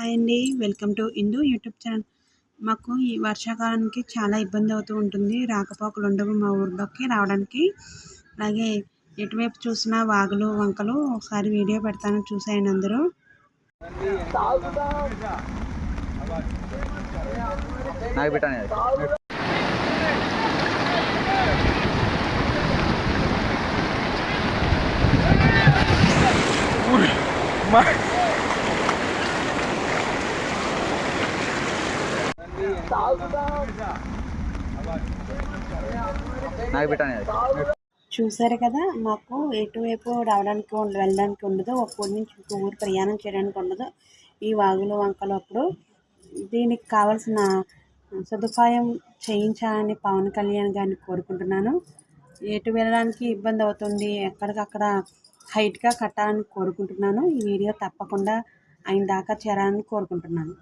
Hi అండి. Welcome to Indu YouTube channel. మాకు ఈ వర్షాకాలానికి చాలా ఇబ్బంది అవుతూ ఉంటుంది. రాకపోకలు ఉండవు మా ఊర్లోకి రావడానికి. అలాగే ఎటువైపు చూసినా వాగులు వంకలు ఒకసారి వీడియో పెడతాను చూసేయండి అందరూ. మా పెట్టాను అది నాకు పెట్టాను చూసారు కదా మాకు ఎటువైపు రావడానికి వెళ్ళడానికి ఉండదు ఒక ఊరి నుంచి ఇంకో ఊరు ప్రయాణం చేయడానికి ఉండదు. ఈ వాగులు వంకలు అప్పుడు దీనికి కావాల్సిన సదుపాయం చేయించాలని పవన్ కళ్యాణ్ గారిని కోరుకుంటున్నాను. ఎటు వెళ్ళడానికి ఇబ్బంది అవుతుంది ఎక్కడికక్కడ హైట్గా కట్టాలని కోరుకుంటున్నాను. ఈ వీడియో తప్పకుండా ఆయన దాకా చేరాలని కోరుకుంటున్నాను.